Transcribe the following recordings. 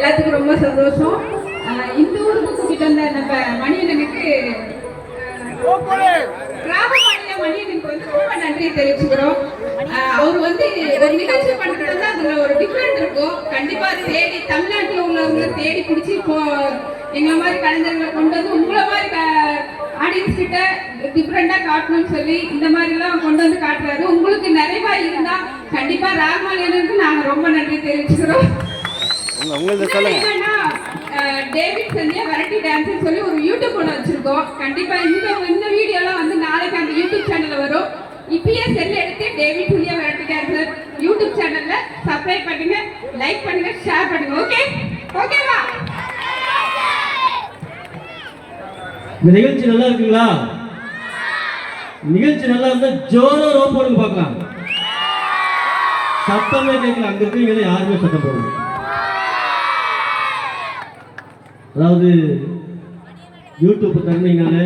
எல்லாத்துக்கும் ரொம்ப சந்தோஷம். அஹ் இந்த ஊருக்கு கூட்டிட்டு வந்த நம்ம மணியனுக்கு கிராம மாநில மணியனுக்கு வந்து ரொம்ப நன்றியை தெரிவிச்சுக்கிறோம். அவர் வந்து ஒரு நிகழ்ச்சி பண்றது வந்து அதுல ஒரு டிஃப்ரெண்ட் இருக்கும். கண்டிப்பா தேடி தமிழ்நாட்டுல உள்ளவங்களை தேடி பிடிச்சி இப்போ எங்களை மாதிரி கலைஞர்களை கொண்டு வந்து உங்களை மாதிரி ஆடியன்ஸ் கிட்ட டிஃப்ரெண்டா காட்டணும்னு சொல்லி இந்த மாதிரி எல்லாம் கொண்டு வந்து காட்டுறாரு. உங்களுக்கு நிறைவா இருந்தா கண்டிப்பா ராகமாலியனுக்கு நாங்க ரொம்ப நன்றி தெரிவிச்சுக்கிறோம். உங்க உங்களது சொல்லுங்க. டேவிட் சந்தியா வெரைட்டி டான்ஸ் சொல்லி ஒரு யூடியூப் ஒன்று வச்சிருக்கோம். கண்டிப்பா இந்த இந்த வீடியோலாம் வந்து நாளைக்கு அந்த யூடியூப் சேனல்ல வரும். இப்பயே செல் எடுத்து David Sandhya variety dance YouTube சேனல்ல சப்ஸ்கிரைப் பண்ணுங்க லைக் பண்ணுங்க ஷேர் பண்ணுங்க ஓகே ஓகேவா இந்த நிகழ்ச்சி நல்லா இருக்குங்களா? நிகழ்ச்சி நல்லா இருந்தா ஜோரா ரோ போடுங்க பார்க்கலாம். சத்தமே கேட்கல. அங்க இருக்கீங்க யாருமே சத்தம் போடுங்க அதாவது யூடியூப் திறந்தீங்கனாலே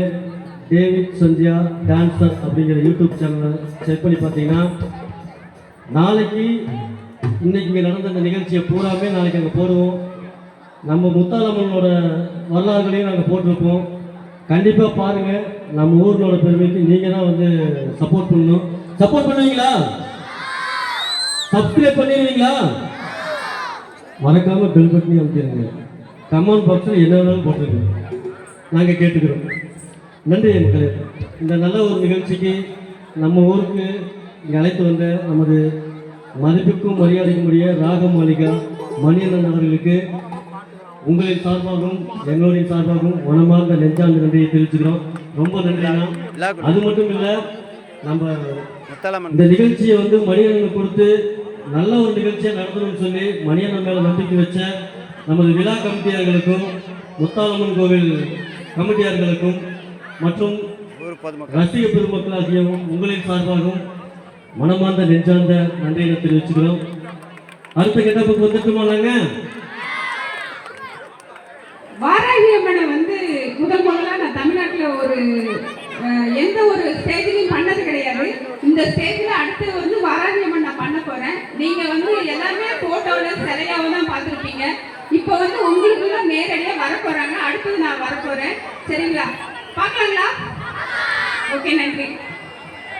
டேவிட் சந்தியா டான்சர் அப்படிங்கிற யூடியூப் சேனலை செக் பண்ணி பார்த்தீங்கன்னா நாளைக்கு இன்னைக்கு இங்கே நடந்த அந்த நிகழ்ச்சியை பூராமே நாளைக்கு அங்கே போடுவோம். நம்ம முத்தாலம்மனோட வரலாறுகளையும் நாங்கள் போட்டிருப்போம். கண்டிப்பாக பாருங்கள் நம்ம ஊர்களோட பெருமைக்கு நீங்கள் தான் வந்து சப்போர்ட் பண்ணணும். சப்போர்ட் பண்ணுவீங்களா? சப்ஸ்கிரைப் பண்ணிடுவீங்களா? மறக்காமல் பெல் பட்டனி அமைச்சிருங்க கமெண்ட் பாக்ஸில் என்ன வேணாலும் போட்டுருங்க நாங்கள் கேட்டுக்கிறோம். நன்றி மக்களே இந்த நல்ல ஒரு நிகழ்ச்சிக்கு நம்ம ஊருக்கு இங்கே அழைத்து வந்த நமது மதிப்புக்கும் மரியாதைக்குரிய உரிய ராக மாளிகா மணியண்ணன் அவர்களுக்கு உங்களின் சார்பாகவும் எங்களுடைய சார்பாகவும் மனமார்ந்த நெஞ்சாண்டு நன்றியை தெரிவிச்சுக்கிறோம். ரொம்ப நன்றிண்ணா அது மட்டும் இல்லை நம்ம இந்த நிகழ்ச்சியை வந்து மணியண்ணனுக்கு கொடுத்து நல்ல ஒரு நிகழ்ச்சியை நடத்தணும்னு சொல்லி மணியண்ணன் மேலே நம்பிக்கை வச்ச நமது விழா கமிட்டியார்களுக்கும் முத்தாலம்மன் கோவில் கமிட்டியார்களுக்கும் மற்றும் ரசிக பெருமக்களாகிய உங்களின் சார்பாகவும் மனமார்ந்த நெஞ்சார்ந்த நன்றியை தெரிவிச்சுக்கிறோம். அடுத்த கெட்டப்புக்கு வந்துட்டுமா நாங்க வாராகி அம்மனை வந்து முதல் முதல்ல நான் தமிழ்நாட்டுல ஒரு அஹ், எந்த ஒரு ஸ்டேஜ்லையும் பண்ணது கிடையாது. இந்த ஸ்டேஜ்ல அடுத்து வந்து வாராகி அம்மன் நான் பண்ண போறேன். நீங்க வந்து எல்லாருமே போட்டோல சிலையாவோ தான் பார்த்துருப்பீங்க. இப்போ வந்து உங்களுக்குள்ள நேரடியாக வர போறாங்க அடுத்தது நான் வர போறேன் சரிங்களா? பார்க்கலாங்களா? ஓகே நன்றி.